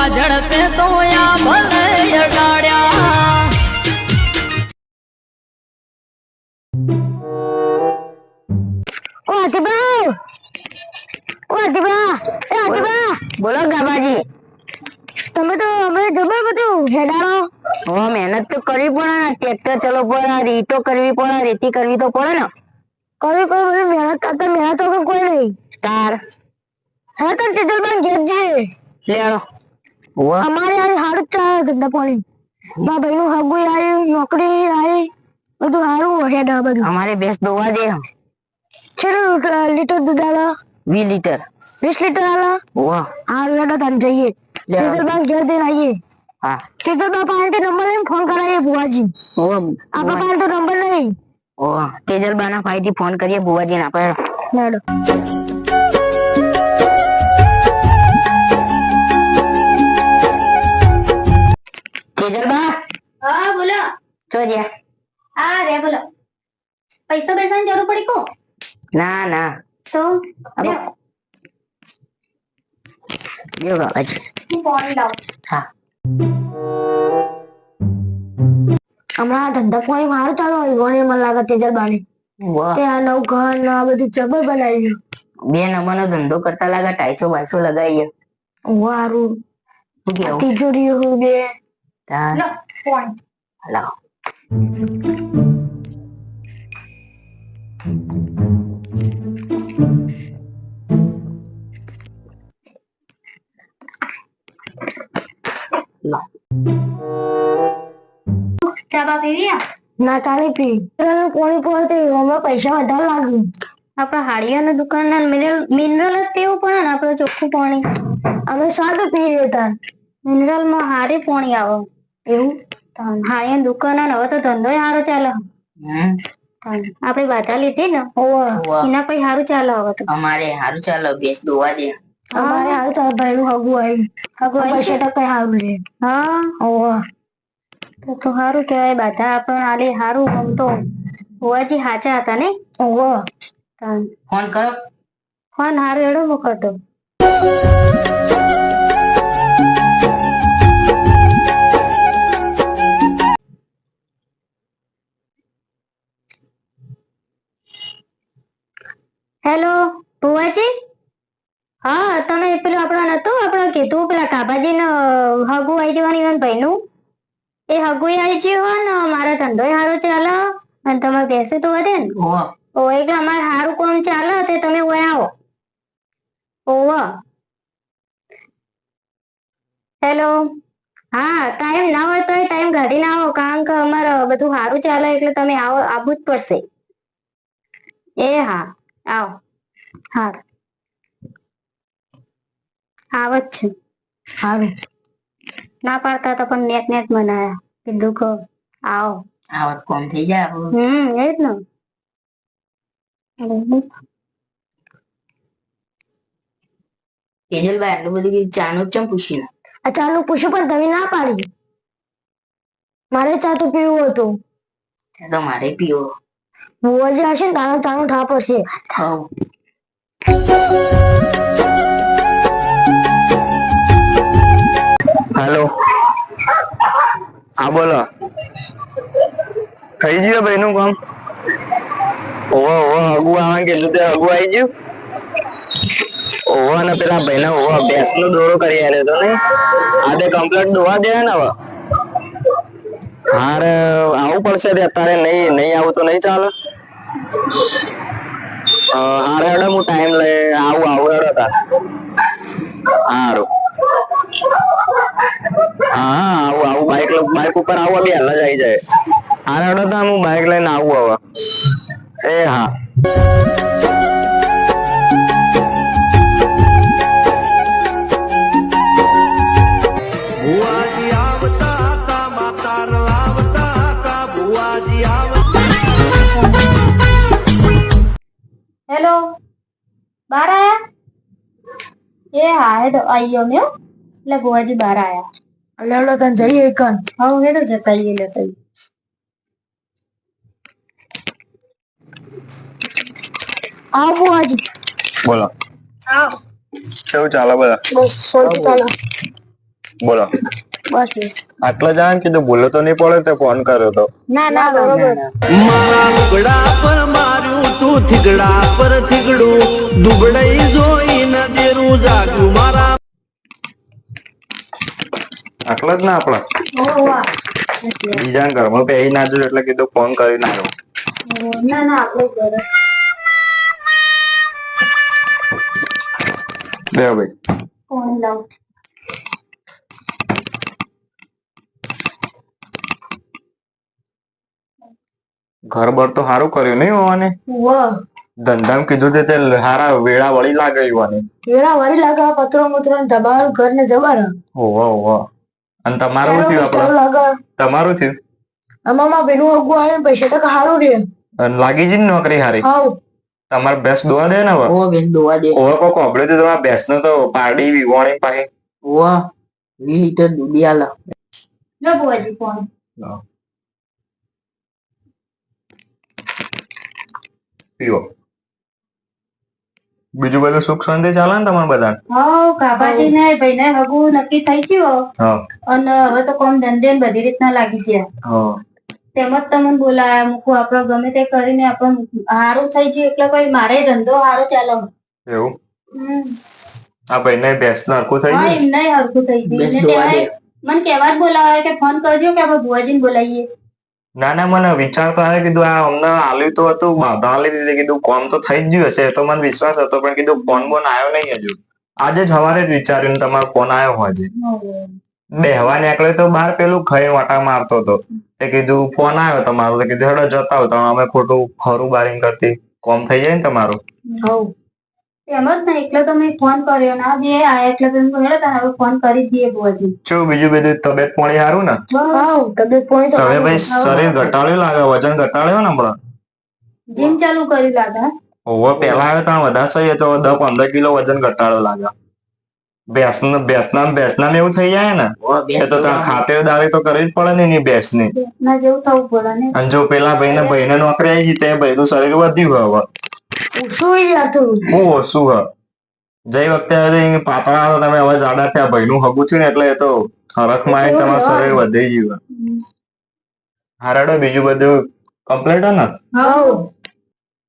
હવા ઝડપે તો આ ભલે અડાડ્યા ઓ હતીબા ઓ હતીબા એ હતીબા બોલો ગાબાજી તમે તો અમે જબર બધું હેડારો હવે મહેનત તો કરવી પડે ને ટ્રેક્ટર ચલો પડે રીટો કરવી પડે રેતી કરવી તો પડે ને કરી કોઈ બધી મહેનત કરતા મહેનત વગર કોઈ નહીં તાર હા તો ટીચરબાન ઘેર જઈએ લેણો વાહ અમારે આ હારું ચાલે ધંધા પાણી. મા ભાઈનું હગું આવી નોકરી આવી બધું સારું હેડ બધું. અમારે બેસ દોવા દે. કેટલું લીટર દૂધ આલા. વીસ લીટર. વીસ લીટર આલા. વાહ. હારું હેડા તાન જઈએ. ટીચરબાન ઘેર જઈને આવીએ હા. ટીચરબા પાસેથી નંબર લઈને ફોન કરાવીએ ઓહ આપણા પાસે તો નંબર નહીં. ઓહ તેજલબાના ભાઈથી ફોન કરીએ બુવાજીને આપણે. હેડો હા બોલો. જોજે હા રે બોલો. પૈસા પૈસાની જરૂર પડી કો ના ના. તો? ગાબાજી હું. ફોન લાવ હા હમણાં ધંધા પાણી મારું ચાલુ હોય. ગોળી મને લાગે તેજરબાની વાહ. તે આ નવ ઘર ને આ બધું જબર બનાવ્યું બે નંબરનો ધંધો કરતા લાગે ટાઈસો બાઈસો લગાવીએ વારું. શું કેવું? તિજોરી હું બે. તાર લો ફોન લાવો ચા બા પીવી? ના ચાલી પી કોણી પડતી હમણાં પૈસા વધારે લાગે આપણા હાડિયાના દુકાનના મિનરલ મિનરલ જ પીવું પડે ને આપણે ચોખ્ખું પાણી。અમે સાદું પીએ તાર મિનરલમાં હારી પાણી આવે એવું? હા. એ દુકાન હવે તો ધંધો સારો ચાલે આપડે વાતા બાધા લીધી ને? એના પછી સારું ચાલે હવે તો. અમારે સારું ચાલો બેસ દોવા દે. અમારે સારું ચાલે ભાઈનું હગું આવ્યું હગું પૈસા ટકા સારું લે હા. ઓવા તો તો સારું કહેવાય બાધા આપણને આલે સારું આમ તો. હોવાજી સાચા હતા ને ઓવા ફોન કરો. ફોન હારું એડો મોકલતો ને એ હગુઈ આવી ગયું હોય ને મારા ધંધો સારો ચાલે. અને તમે બેસે તો વધે ને. ઓ એટલે અમારે સારું કોમ ચાલે તે તમે ઓય આવો. ઓવ હેલો. હા ટાઈમ ના હોય તો ટાઈમ કાઢીને આવો કારણ કે અમારે બધું સારું ચાલે એટલે તમે આવો આવવું જ પડશે. એ હા આવો. હા. આવ જ છે. સારું ના પાડતા તો પણ નેટ નેટ બનાયા કીધું કે આવો. આવત કોમ થઈ જાય આપણું હમ એ જ ને. તેજલભાઈ આટલું બધું કીધું ચાનું ચમ પૂછ્યું? આ ચાનું પૂછ્યું પણ તમે ના પાડી. મારે ચા તો પીવું હતું. ચા તો મારે પીવો. બુવાજી હશે ને તારા ચાનું ઠાપ હશે. ખાવ હાલો. હા, બોલો. થઈ ગયું ભાઈ નું કામ? ઓહો ઓહો, હગુ આવવાનું કીધું તે હગુ આવી ગયું? ઓવો ને પેલા ભાઈ ના ઓવો ભેંસ નો દોરો કરી આવ્યો તો ને? આ તે કમ્પ્લેટ દોવા દે ને હવે? હારે, આવું પડશે તે અત્યારે નહીં નહીં આવું તો નહીં ચાલે? હારે હું ટાઈમ લઈ આવું આવું હેડો તાર. હારું. હા આવું આવું બાઈક બાઈક ઉપર આવું બી હાલ જાય જાય. હારે હેડો તો હું બાઈક લઈને આવું હવે. એ હા. હેલો? બાર આયા? એ હા હેડો આઈયો મેં એટલે ભુવાજી બાર આયા. લેવડો તને જઈએ કન હા હેડો જતા આઈએ લેતા. આવ બુવાજી બોલો. આવો. કેવું ચાલે બધા? બસ સોટી ચાલો. બોલો. બસ બસ. આટલા જાણ કીધું ભૂલો તો નહીં પડે તો ફોન કર્યો તો. ના ના બરોબર. મારા લુગડા પર માર્યું તું થીગડા પર થીગડું. દુબડાઈ જોઈ ન દેરું જાગ્યું મારા આટલા જ ના આપણા. બીજા ઘરમાં પહેરી ના જોયું એટલે કીધું ફોન કરી નાખો. ના ના આપણું ઘર. ભાઈ. કોણ લાવ. ઘર બર તો સારું કર્યું નહીં હોવાને? ધંધામાં કીધું તે હારા વેળા વળી લાગે યુવાને વેળા વળી લાગે પત્રો મુત્રો દબાણ ઘર ને જબર હોવા. ઓહો અને તમારું થયું આપડે તમારું થયું? આમાં બેનું અગુ આવે ને પૈસા તો સારું રે અને લાગી જ ને નોકરી હારી? હાવ તમારે બેસ દોવા દે ને ઓ બેસ દોવા દે. ઓવે કો હોભળ્યું તો તમારા બેસ નો તો પાડી વિવાણી પાસે ઓ વી લીટર દૂધી આલા. લો બોજી ફોન પીવો. બીજું બધું સુખ શાંતિ ચાલે ને તમારે બધા હા કાબાજી ને ભાઈ ને હગુ નક્કી થઈ ગયું. અને હવે તો કોમ ધંધે બધી રીતના લાગી ગયા. તેમજ તમને બોલાયા મૂકું આપડે ગમે તે કરીને આપણે હારું થઈ ગયું એટલે કઈ મારે ધંધો હારો ચાલો એવું? હા આ ભાઈ ને બેસનું હરખું થઈ ગયું? એમને હરખું થઈ ગયું. મને કહેવા જ બોલાવે કે ફોન કરજો કે આપણે ભુવાજીને બોલાવીએ. ના ના મને વિચાર તો આવે કીધું આ અમને આલ્યું તો હતું બાધા આલી દીધી કીધું કોમ તો થઈ જ ગયું હશે તો મને વિશ્વાસ હતો પણ કીધું ફોન બોન આવ્યો નહીં હજુ. આજે જ સવારે જ વિચાર્યું તમારો ફોન આવ્યો હોજે બેહવા નીકળે તો બહાર પેલું ખાઈ વાટા મારતો હતો. તે કીધું ફોન આવ્યો તમારો તો કીધું હેડો જતા હોય તો અમે ખોટું ખરું બારીંગ કરતી કોમ થઈ જાય ને તમારું? એમ જ ને એટલે તો મેં ફોન કર્યો. ના બે આયા એટલે તો મેં કીધું હવે ફોન કરી દઈએ ભુવાજી. શું બીજું બધું તબિયત પાણી સારું ને? હાવ તબિયત પાણી તો તમે ભાઈ શરીર ઘટાડ્યું લાગે વજન ઘટાડ્યો ને હમણાં? જીમ ચાલુ કરી લાગે. ઓવર પેલા આવ્યો તો વધારે સહી તો દસ પંદર કિલો વજન ઘટાડો લાગે. ભેંસના ભેંસના ભેંસના એવું થઈ જાય ને? એ તો તાર ખાતેદારી તો કરવી જ પડે ને એની ભેંસની. ના જેવું થવું પડે ને. અને જો પેલા ભાઈને ભાઈને નોકરી આવી ગઈ તે ભાઈનું શરીર વધ્યું હવે. તું? ઓછું હ? જઈ વખતે હવે પાતળા હતા તમે હવે જાડા થયા. ભાઈનું હગું થયું ને એટલે એ તો હરખમાં તમારું શરીર વધી ગયું હારાડો બીજું બધું કમ્પ્લીટ હે ને?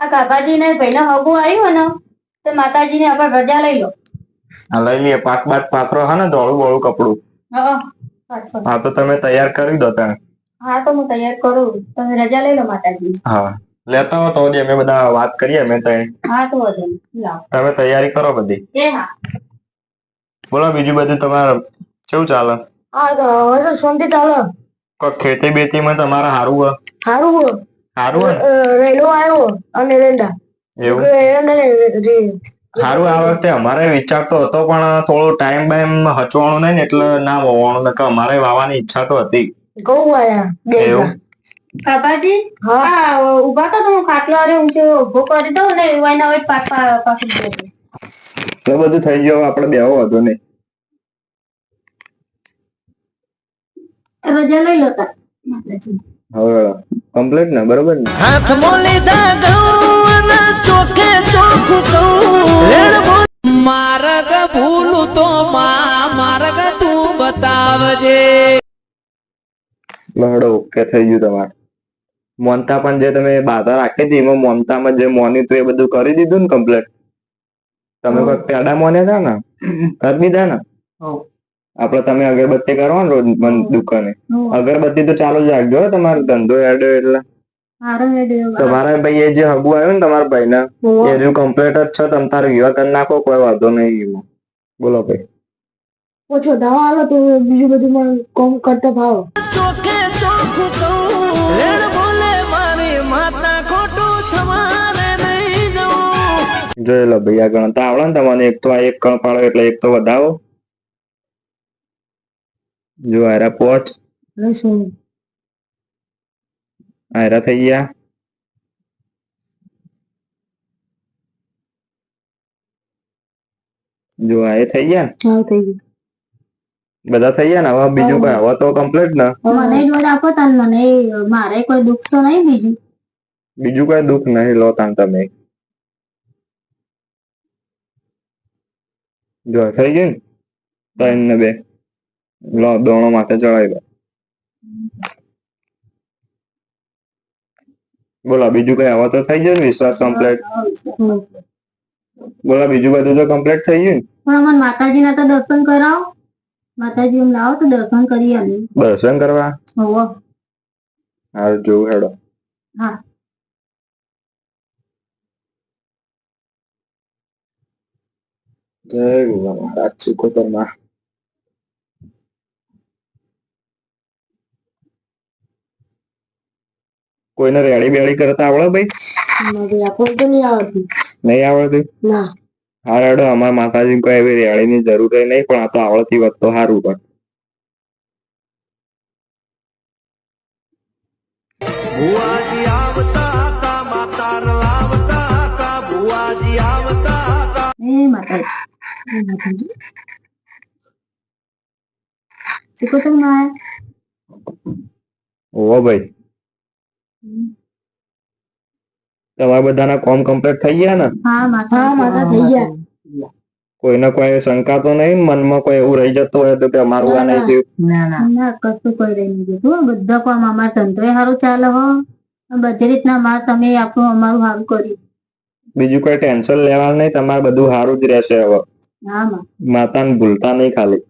આ કાકાજી ને પહેલા હગું આવ્યું ને તો માતાજી ને આપણે રજા લઈ લો. હા લઈ લઈએ. પાક બાક પાથરો હા ને ધોળું બોળું કપડું. હા હા. તો તમે તૈયાર કરી દો તને. હા તો હું તૈયાર કરું. તમે રજા લઈ લો માતાજી હા. લેતા હો તો જે અમે બધા વાત કરીએ અમે હા તો તમે તૈયારી કરો બધી. બોલો બીજું બધું તમારે કેવું ચાલે? હા તો હવે તો શાંતિ ચાલે. કોઈ ખેતી બેતીમાં તમારે સારું હોય? સારું હોય. સારું હે રેલો આવ્યો અને રેંડા. એવું? સારું આ વખતે અમારે વિચાર તો હતો પણ થોડો ટાઈમ બાઈમ હચવાનું નહીં ને એટલે ના વાવવાનું નકર અમારે વાવાની ઈચ્છા તો હતી. આયા એવું? કાકાજી હા. ઊભા તો હું ખાટલો અરે ઊંચો ઊભો કરી દઉં ને એના હોય પાછા પાછું જજો. તો બધું થઈ ગયું આપણે બેહો હતો નહીં. રજા લઈ લો તાર. માતાજી. હવે કમ્પ્લીટ ને બરોબર ને? હાથ મોલી ઘઉં ચોખે ચોખું કહું માર્ગ ભૂલું તો મા માર્ગ તું બતાવજે. લહડો ઓકે થઈ ગયું તમારે. મોનતા પણ જે તમે બાધા રાખી હતી એમાં મોનતામાં જે મોન્યું હતું એ બધું કરી દીધું ને કમ્પ્લીટ તમે કોઈ પેડા મોન્યા હતા ને? કરી દીધા ને? આપડે તમે અગરબત્તી કરો ને રોજ દુકાને? અગરબત્તી તો ચાલુ જ રાખજો તમારો ધંધો એડો એટલે. તમારા ભાઈ એ જે હગુ આવ્યું ને તમારા ભાઈ ના એ હજુ કમ્પ્લીટ જ છે તમે તારો વિવાહ કરી નાખો કોઈ વાંધો નહીં એમાં. બોલો ભાઈ. ઓછો દવા આલો તો બીજું બધું પણ કોમ કરતા ભાવ. ચોખે ચોખ્ખું જોઈ લો ભાઈ આ ગણતા આવડે ને તમને એક તો આ એક કણ પાડો એટલે એક તો વધાવો. જો આયરા પોચ આયરા થઈ ગયા. જો આ એ થઈ ગયા? થઈ ગયું. બધા થઈ ગયા ને? હવે બીજું કઈ? હવે તો કમ્પ્લીટ ને? મને જોડ આપો તાન મને મારે કોઈ દુઃખ તો નહીં બીજું. બીજું કઈ દુઃખ નહીં લો તાન તમે. જો થઈ ગયું ને? ત્રણ ને બે. લો દોણો માથે ચડાવી દો બોલો બીજું કઈ આવા તો થઈ ગયું ને વિશ્વાસ કમ્પ્લીટ બોલો બીજું બધું તો કમ્પ્લીટ થઈ ગયું પણ અમને માતાજીના તો દર્શન કરાવો. માતાજી એમ લાવો તો દર્શન કરીએ અમે. દર્શન કરવા? હોવ. હાલ જોવું હેડો. હા. મહારાજ સુખોતરમાં કોઈને રેડી બેડી કરતા આવડે ભાઈ? આપણને તો નહીં આવડતી. નહીં આવડતી? ના. હા રેડો અમારા માતાજી કોઈ એવી રેડીની જરૂર નહીં પણ આ તો આવડતી વાત તો સારું પણ. ભુવાજી આવતા હતા માતાર લાવતા હતા ભુવાજી આવતા હતા. એ માતાજી. શીખો તો ના ઓહો ભાઈ તમારા બધાના કોમ કમ્પ્લીટ થઈ ગયા ને હા માતા માતા થઈ ગયા કોઈને કોઈ શંકા તો નહીં મનમાં કોઈ એવું રહી જતું હોય તો કે અમારું આ નહીં થયું ના ના ના કશું કોઈ રહી નહીં જતું બધા કામ અમાર ધંધો સારું ચાલે હો બધી રીતના માર તમે આપણું અમારું સારું કર્યું બીજું કોઈ ટેન્શન લેવાનું નહીં તમારે બધું સારું જ રહેશે હવે માતાને ભૂલતા નહીં ખાલી.